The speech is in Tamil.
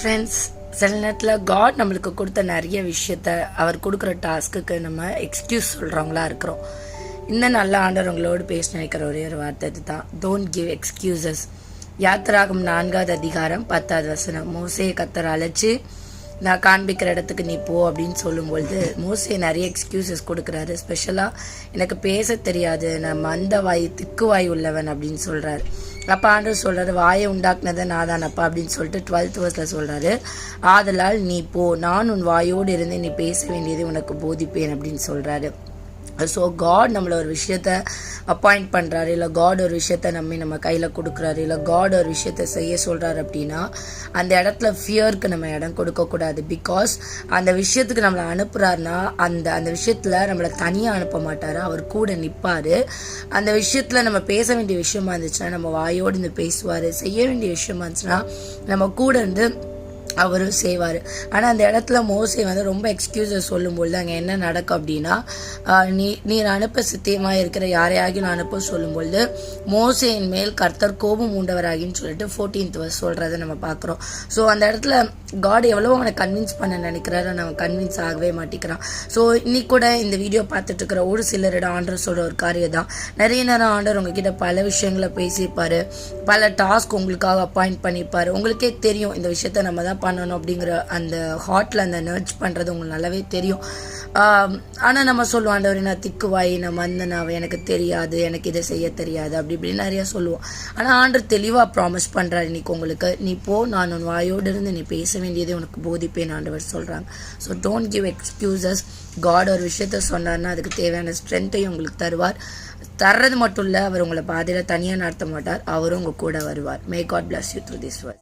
ஃப்ரெண்ட்ஸ் சில நேரத்தில் காட் நம்மளுக்கு கொடுத்த நிறைய விஷயத்த அவர் கொடுக்குற டாஸ்க்குக்கு நம்ம எக்ஸ்கியூஸ் சொல்கிறவங்களா இருக்கிறோம். இந்த நல்ல ஆண்டவர் உங்களோடு பேச நினைக்கிற ஒரே ஒரு வார்த்தை இதுதான். டோன்ட் கிவ் எக்ஸ்கியூசஸ் யாத்திராகும் நான்காவது அதிகாரம் பத்தாவது வசனம். மோசையை கத்தர் அழைச்சி நான் காண்பிக்கிற இடத்துக்கு நீ போ அப்படின்னு சொல்லும்பொழுது மோசே நிறைய எக்ஸ்கியூசஸ் கொடுக்குறாரு. ஸ்பெஷலாக எனக்கு பேச தெரியாது. நான் மந்த வாய் திக்கு வாய் உள்ளவன் அப்படின்னு சொல்கிறாரு அப்போ ஆண்டவர் சொல்கிறாரு வாயை உண்டாக்குனதை நான் தானப்பா அப்படின்னு சொல்லிட்டு டுவெல்த் வர்ஸில் சொல்கிறாரு ஆதலால் நீ போ நான் உன் வாயோடு இருந்து நீ பேச வேண்டியது உனக்கு போதிப்பேன் அப்படின்னு சொல்கிறாரு ஸோ காட் நம்மளை ஒரு விஷயத்த அப்பாயிண்ட் பண்ணுறாரு இல்லை காட் ஒரு விஷயத்த நம்பி நம்ம கையில் கொடுக்குறாரு இல்லை காட் ஒரு விஷயத்த செய்ய சொல்கிறாரு அப்படின்னா அந்த இடத்துல ஃபியருக்கு நம்ம இடம் கொடுக்கக்கூடாது. பிகாஸ் அந்த விஷயத்துக்கு நம்மளை அனுப்புகிறாருன்னா அந்த அந்த விஷயத்தில் நம்மளை தனியாக அனுப்ப மாட்டார் அவர் கூட நிற்பார் அந்த விஷயத்தில் நம்ம பேச வேண்டிய விஷயமா இருந்துச்சுன்னா நம்ம வாயோடு இருந்து பேசுவார் செய்ய வேண்டிய விஷயமா இருந்துச்சுன்னா நம்ம கூட இருந்து அவரும் செய்வார். ஆனால் அந்த இடத்துல மோசை வந்து ரொம்ப எக்ஸ்கியூஸை சொல்லும்பொழுது அங்கே என்ன நடக்கும் அப்படின்னா நீ நீர் அனுப்ப சித்தியமாக இருக்கிற யாரையாகி நான் அனுப்ப சொல்லும்பொழுது மோசையின் மேல் கர்த்தர் கோபம் உண்டவராகின்னு சொல்லிட்டு ஃபோர்டீன்த் வர்ஸ் சொல்கிறத நம்ம பார்க்குறோம். ஸோ அந்த இடத்துல காட் எவ்வளோ அவனை கன்வின்ஸ் பண்ண நினைக்கிறாரு அவன் கன்வின்ஸ் ஆகவே மாட்டேங்கிறான் ஸோ இன்னி கூட இந்த வீடியோ பார்த்துட்டு இருக்கிற ஒரு சிலரிடம் ஆண்டர் சொல்கிற ஒரு காரியம் தான் நிறைய நேரம் ஆண்டர் உங்ககிட்ட பல விஷயங்களை பேசியிருப்பார். பல டாஸ்க் உங்களுக்காக அப்பாயிண்ட் பண்ணியிருப்பார். உங்களுக்கே தெரியும் இந்த விஷயத்த நம்ம தான் பண்ணணும் அப்படிங்கிற அந்த ஹார்ட்டில் அந்த நர்ச் பண்ணுறது உங்களுக்கு நல்லாவே தெரியும். ஆனால் நம்ம சொல்லுவோம் ஆண்டவர் நான் திக்குவாய் நான் மந்தனாவை எனக்கு தெரியாது எனக்கு இதை செய்ய தெரியாது அப்படி இப்படின்னு நிறையா சொல்லுவோம். ஆனால் ஆண்டு தெளிவாக ப்ராமிஸ் பண்ணுறாரு இன்னைக்கு உங்களுக்கு. நீ போ நான் உன் வாயோடு இருந்து நீ பேச வேண்டியதே உனக்கு போதிப்பேன் ஆண்டவர் சொல்கிறாங்க so don't give excuses God ஒரு விஷயத்த சொன்னார்னா அதுக்கு தேவையான ஸ்ட்ரென்த்தையும் உங்களுக்கு தருவார். தர்றது மட்டும் இல்லை அவர் உங்களை பாதையில் தனியாக நடத்த மாட்டார். அவரும் உங்கள் கூட வருவார். May God bless you through this word